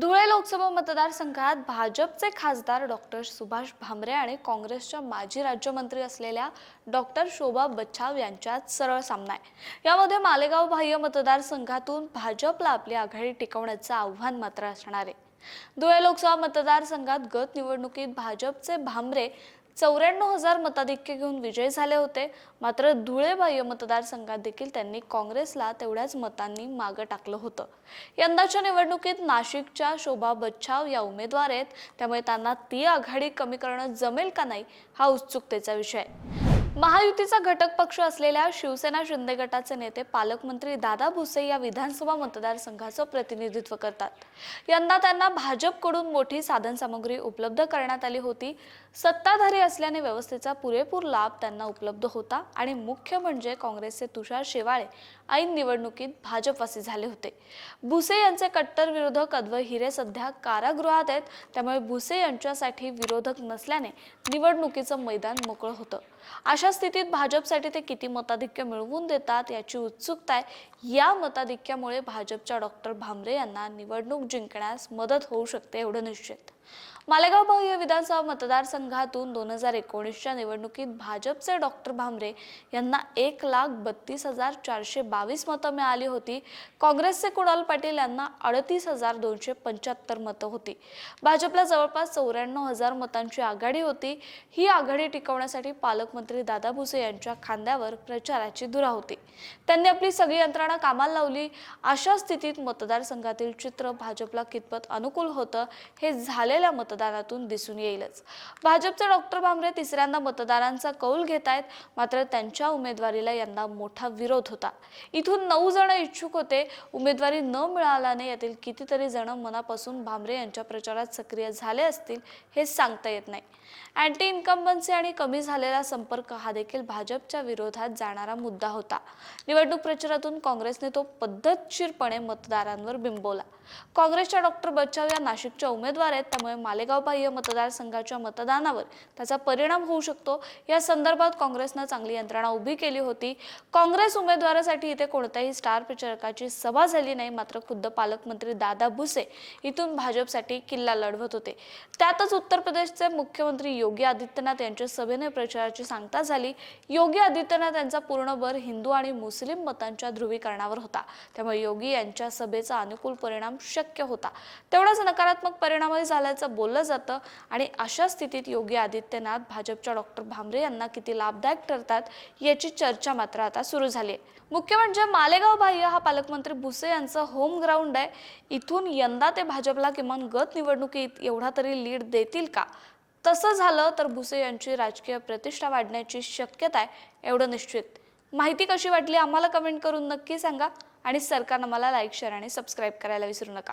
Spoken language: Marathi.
धुळे लोकसभा मतदारसंघात भाजपचे खासदार डॉक्टर सुभाष भामरे आणि काँग्रेसच्या माजी राज्यमंत्री असलेल्या डॉक्टर शोभा बच्छाव यांच्यात सरळ सामना आहे. यामध्ये मालेगाव बाह्य मतदारसंघातून भाजपला आपली आघाडी टिकवण्याचं आव्हान मात्र असणार आहे. धुळे लोकसभा मतदारसंघात गत निवडणुकीत भाजपचे भामरे चौऱ्याण्णव हजार मताधिक्य घेऊन विजयी झाले होते. मात्र धुळे बाह्य मतदारसंघात देखील त्यांनी काँग्रेसला तेवढ्याच मतांनी मागं टाकलं होतं. यंदाच्या निवडणुकीत नाशिकच्या शोभा बच्छाव या उमेदवार आहेत. त्यामुळे त्यांना ती आघाडी कमी करणं जमेल का नाही हा उत्सुकतेचा विषय आहे. महायुतीचा घटक पक्ष असलेल्या शिवसेना शिंदे गटाचे नेते पालकमंत्री दादा भुसे या विधानसभा मतदारसंघाचं प्रतिनिधित्व करतात. यंदा त्यांना भाजपकडून मोठी साधनसामग्री उपलब्ध करण्यात आली होती. सत्ताधारी असल्याने व्यवस्थेचा पुरेपूर लाभ त्यांना उपलब्ध होता आणि मुख्य म्हणजे काँग्रेसचे तुषार शेवाळे ऐन निवडणुकीत भाजपवासी झाले होते. भुसे यांचे कट्टर विरोधक अद्वै हिरे सध्या कारागृहात आहेत. त्यामुळे भुसे यांच्यासाठी विरोधक नसल्याने निवडणुकीचं मैदान मोकळं होतं. अशा स्थितीत भाजपसाठी ते किती मताधिक्य मिळवून देतात याची उत्सुकता आहे या मताधिक्यामुळे भाजपच्या डॉक्टर भामरे यांना निवडणूक जिंकण्यास मदत होऊ शकते एवढं निश्चित. मालेगाव बाह्य विधानसभा मतदारसंघातून दोन हजार एकोणीसच्या निवडणुकीत भाजपचे डॉक्टर भामरे यांना एक लाख बत्तीस हजार चारशे बावीस मतं मिळाली होती. काँग्रेसचे कुणाल पाटील यांना अडतीस हजार दोनशे पंच्याहत्तर मतं होती. भाजपला जवळपास चौऱ्याण्णव हजार मतांची आघाडी होती. ही आघाडी टिकवण्यासाठी पालकमंत्री दादा भुसे यांच्या खांद्यावर प्रचाराची धुरा होती. त्यांनी आपली सगळी यंत्रणा कामाला लावली. अशा स्थितीत मतदारसंघातील चित्र भाजपला कितपत अनुकूल होतं हे झाले झालेल्या मतदानातून दिसून येईलच. भाजपचे डॉक्टर भामरे तिसऱ्यांदा मतदारांचा कौल घेत आहेत. मात्र त्यांच्या उमेदवारीला यंदा मोठा विरोध होता. इथून नऊ जण इच्छुक होते. उमेदवारी न मिळाल्याने यातील कितीतरी जण मनापासून भामरे यांच्या प्रचारात सक्रिय झाले असतील हे सांगता येत नाही. अँटी इन्कम्बन्सी आणि कमी झालेला संपर्क हा देखील भाजपच्या विरोधात जाणारा मुद्दा होता. निवडणूक प्रचारातून काँग्रेसने तो पद्धतशीरपणे मतदारांवर बिंबवला. काँग्रेसच्या डॉक्टर बच्चाव या नाशिकच्या उमेदवार आहेत. त्यामुळे मालेगाव बाह्य मतदारसंघाच्या मतदानावर त्याचा परिणाम होऊ शकतो. या संदर्भात काँग्रेसनं चांगली यंत्रणा उभी केली होती. काँग्रेस उमेदवारासाठी इथे कोणत्याही स्टार प्रचारकाची सभा झाली नाही. मात्र खुद्द पालकमंत्री दादा भुसे इथून भाजपसाठी किल्ला लढवत होते. त्यातच उत्तर प्रदेशचे मुख्यमंत्री योगी आदित्यनाथ यांच्या सभेने प्रचाराची सांगता झाली. योगी आदित्यनाथ यांचा पूर्ण भर हिंदू आणि मुस्लिम मतांच्या ध्रुवीकरणावर होता. त्यामुळे योगी यांच्या सभेचा अनुकूल परिणाम शक्य होता. तेवढाच नकारात्मक परिणामही झाल्याचं बोललं जातं आणि अशा स्थितीत योगी आदित्यनाथ भाजपच्या डॉक्टर भामरे यांना किती लाभदायक ठरतात याची चर्चा मात्र आता सुरू झाली आहे. मुख्य म्हणजे मालेगाव बाह्य हा पालकमंत्री भुसे यांचं होम ग्राउंड आहे. इथून यंदा ते भाजपला किमान गत निवडणुकीत एवढा तरी लीड देतील का? तसं झालं तर भुसे यांची राजकीय प्रतिष्ठा वाढण्याची शक्यता आहे एवढं निश्चित. माहिती कशी वाटली आम्हाला कमेंट करून नक्की सांगा आणि सरकारनं मला लाईक शेअर आणि सबस्क्राईब करायला विसरू नका.